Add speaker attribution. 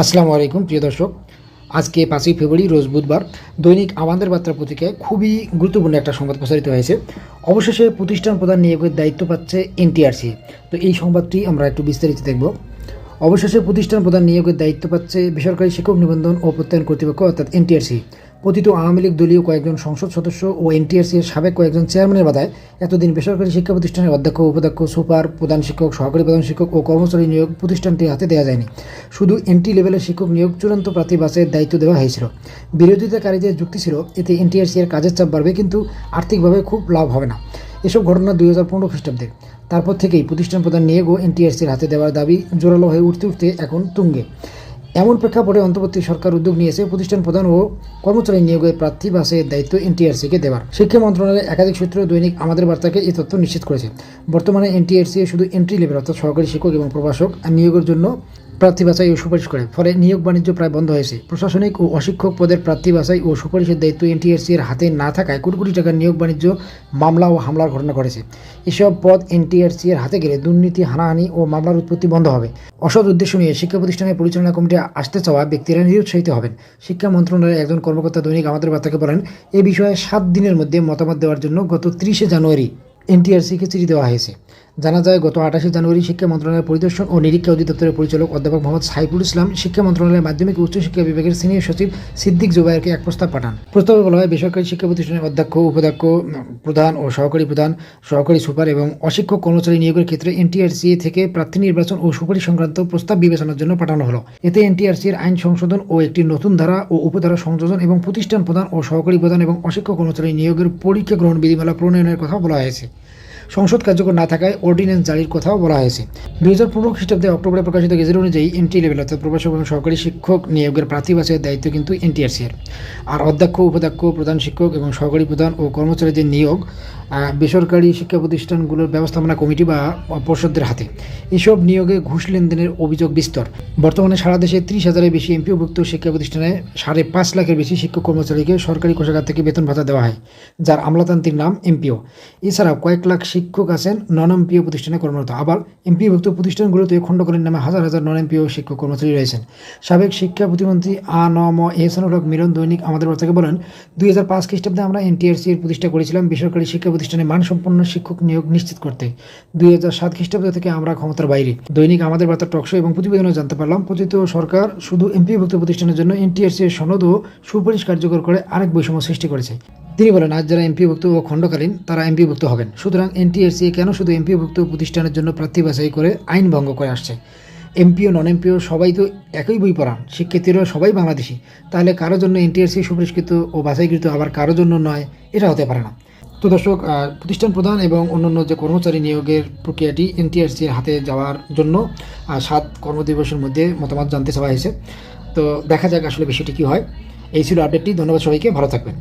Speaker 1: আসসালামু আলাইকুম, প্রিয় দর্শক। আজকে পাঁচই ফেব্রুয়ারি, রোজ বুধবার। দৈনিক আমাদের বার্তা পত্রিকায় খুবই গুরুত্বপূর্ণ একটা সংবাদ প্রচারিত হয়েছে। অবশেষে প্রতিষ্ঠান প্রধান নিয়োগের দায়িত্ব পাচ্ছে এনটিআরসি। তো এই সংবাদটি আমরা একটু বিস্তারিত দেখব। অবশেষে প্রতিষ্ঠান প্রধান নিয়োগের দায়িত্ব পাচ্ছে বেসরকারি শিক্ষক নিবন্ধন ও প্রত্যয়ন কর্তৃপক্ষ, অর্থাৎ এনটিআরসি। পতিত আওয়ামী লীগ দলীয় কয়েকজন সংসদ সদস্য ও এনটিআরসি এর সাবেক কয়েকজন চেয়ারম্যানের বাধায় এতদিন বেসরকারি শিক্ষা প্রতিষ্ঠানের অধ্যক্ষ, উপাধ্যক্ষ, সুপার, প্রধান শিক্ষক, সহকারী প্রধান শিক্ষক ও কর্মচারী নিয়োগ প্রতিষ্ঠানটির হাতে দেওয়া যায়নি। শুধু এনটি লেভেলের শিক্ষক নিয়োগ চূড়ান্ত প্রার্থী বাছাইয়ের দায়িত্ব দেওয়া হয়েছিল। বিরোধিতাকারীদের যুক্তি ছিল, এতে এনটিআরসি এর কাজের চাপ বাড়বে কিন্তু আর্থিকভাবে খুব লাভ হবে না। এসব ঘটনা দুই হাজার পনেরো খ্রিস্টাব্দে। তারপর থেকেই প্রতিষ্ঠান প্রধান নিয়োগও এনটিআরসির হাতে দেওয়ার দাবি জোরালো হয়ে উঠতে উঠতে এখন তুঙ্গে। এমন প্রেক্ষাপটে অন্তর্বর্তী সরকার উদ্যোগ নিয়েছে প্রতিষ্ঠান প্রধান ও কর্মচারী নিয়োগের প্রার্থী বাসের দায়িত্ব এনটিআরসিকে দেওয়ার শিক্ষা মন্ত্রণালয়ের একাধিক সূত্র দৈনিক আমাদের বার্তাকে এই তথ্য নিশ্চিত করেছে। বর্তমানে এনটিআরসি শুধু এন্ট্রি লেভেল অর্থাৎ সহকারী শিক্ষক এবং প্রভাষক নিয়োগের জন্য প্রার্থী বাছাই ও সুপারিশ করে ফলে নিয়োগ বাণিজ্য প্রায় বন্ধ হয়েছে। প্রশাসনিক ও অশিক্ষক পদের প্রার্থী বাছাই ও সুপারিশের দায়িত্ব এনটিআরসি এর হাতে না থাকায় কোটি কোটি টাকার নিয়োগ বাণিজ্য, মামলা ও হামলার ঘটনা ঘটেছে। এসব পদ এনটিআরসি এর হাতে গেলে দুর্নীতি, হানাহানি ও মামলার উৎপত্তি বন্ধ হবে। অসৎ উদ্দেশ্য নিয়ে শিক্ষা প্রতিষ্ঠানের পরিচালনা কমিটি আসতে চাওয়া ব্যক্তিরা নিরুৎসাহিত হবেন। শিক্ষা মন্ত্রণালয়ের একজন কর্মকর্তা দৈনিক আমাদের বার্তাকে বলেন, এ বিষয়ে সাত দিনের মধ্যে মতামত দেওয়ার জন্য গত ত্রিশে জানুয়ারি এনটিআরসিকে চিঠি দেওয়া হয়েছে। জানা যায়, গত আঠাশে জানুয়ারি শিক্ষা মন্ত্রণালয়ের পরিদর্শন ও নিরীক্ষা অধিদপ্তরের পরিচালক অধ্যাপক মোহাম্মদ সাইফুল ইসলাম শিক্ষা মন্ত্রণালয়ের মাধ্যমিক উচ্চশিক্ষা বিভাগের সিনিয়র সচিব সিদ্দিক জুবাইরকে এক প্রস্তাব পাঠান। প্রস্তাবে বলা হয়, বেসরকারি শিক্ষা প্রতিষ্ঠানের অধ্যক্ষ, উপাধ্যক্ষ, প্রধান ও সহকারী প্রধান, সহকারী সুপার এবং অশিক্ষক কর্মচারী নিয়োগের ক্ষেত্রে এনটিআরসি থেকে প্রার্থী নির্বাচন ও সুপারিশ সংক্রান্ত প্রস্তাব বিবেচনার জন্য পাঠানো হলো। এতে এনটিআরসির আইন সংশোধন ও একটি নতুন ধারা ও উপধারা সংযোজন এবং প্রতিষ্ঠান প্রধান ও সহকারী প্রধান এবং অশিক্ষক কর্মচারী নিয়োগের পরীক্ষা গ্রহণ বিধিমালা প্রণয়নের কথা বলা হয়েছে। সংসদ কার্যকর না থাকায় অর্ডিন্যান্স জারির কথাও বলা হয়েছে। দুই হাজার পনেরো খ্রিস্টাব্দে অক্টোবরে প্রকাশিত গেজেট অনুযায়ী এন্ট্রি লেভেল, অর্থাৎ প্রভাষক এবং সহকারী শিক্ষক নিয়োগের প্রার্থী বাছাইয়ের দায়িত্ব কিন্তু এনটিআরসি এর। আর অধ্যক্ষ, উপাধ্যক্ষ, প্রধান শিক্ষক এবং সহকারী প্রধান ও কর্মচারীদের নিয়োগ বেসরকারি শিক্ষা প্রতিষ্ঠানগুলোর ব্যবস্থাপনা কমিটি বা পর্ষদদের হাতে। এসব নিয়োগে ঘুষ লেনদেনের অভিযোগ বিস্তর। বর্তমানে সারা দেশে ত্রিশ হাজারের বেশি এমপিওভুক্ত শিক্ষা প্রতিষ্ঠানে সাড়ে পাঁচ লাখের বেশি শিক্ষক কর্মচারীকে সরকারি কোষাগার থেকে বেতন ভাতা দেওয়া হয়, যার আমলাতান্ত্রিক নাম এমপিও। এছাড়াও কয়েক লাখ শিক্ষক আছেন নন এমপিও প্রতিষ্ঠানে কর্মরত। আবার এমপিওভুক্ত প্রতিষ্ঠানগুলোতে খণ্ডকালীন নামে হাজার হাজার নন এমপিও শিক্ষক কর্মচারী রয়েছেন। সাবেক শিক্ষা প্রতিমন্ত্রী আ ন ম এহসানুল হক মিলন দৈনিক আমাদের বার্তাকে বলেন, দুই হাজার পাঁচ খ্রিস্টাব্দে আমরা এনটিআরসি এর প্রতিষ্ঠা করেছিলাম বেসরকারি শিক্ষা প্রতিষ্ঠানে মানসম্পন্ন শিক্ষক নিয়োগ নিশ্চিত করতে। দুই হাজার সাত খ্রিস্টাব্দ থেকে আমরা ক্ষমতার বাইরে। দৈনিক আমাদের বার্তা টকশো এবং প্রতিবেদনে জানতে পারলাম পতিত সরকার শুধু এমপিভুক্ত প্রতিষ্ঠানের জন্য এনটিআরসি এর সনদ ও সুপারিশ কার্যকর করে আরেক বৈষম্য সৃষ্টি করেছে। তিনি বলেন, আজ যারা এমপিভুক্ত ও খণ্ডকালীন, তারা এমপিভুক্ত হবেন। সুতরাং এনটিআরসি কেন শুধু এমপিভুক্ত প্রতিষ্ঠানের জন্য প্রার্থী বাছাই করে আইন ভঙ্গ করে আসছে? এমপিও নন এমপিও সবাই তো একই বই পড়ান শিক্ষার্থীরা সবাই বাংলাদেশি। তাহলে কারোর জন্য এনটিআরসি সুপরিষ্কৃত ও বাছাইকৃত আবার কারও জন্য নয়, এটা হতে পারে না। তো দর্শক প্রতিষ্ঠান প্রধান এবং অন্যান্য যে কর্মচারী নিয়োগের প্রক্রিয়াটি এনটিআরসির হাতে যাওয়ার জন্য সাত কর্মদিবসের মধ্যে মতামত জানতে চাওয়া হয়েছে। তো দেখা যাক আসলে বিষয়টি কী হয়। এই ছিল আপডেটটি। ধন্যবাদ সবাইকে। ভালো থাকবেন।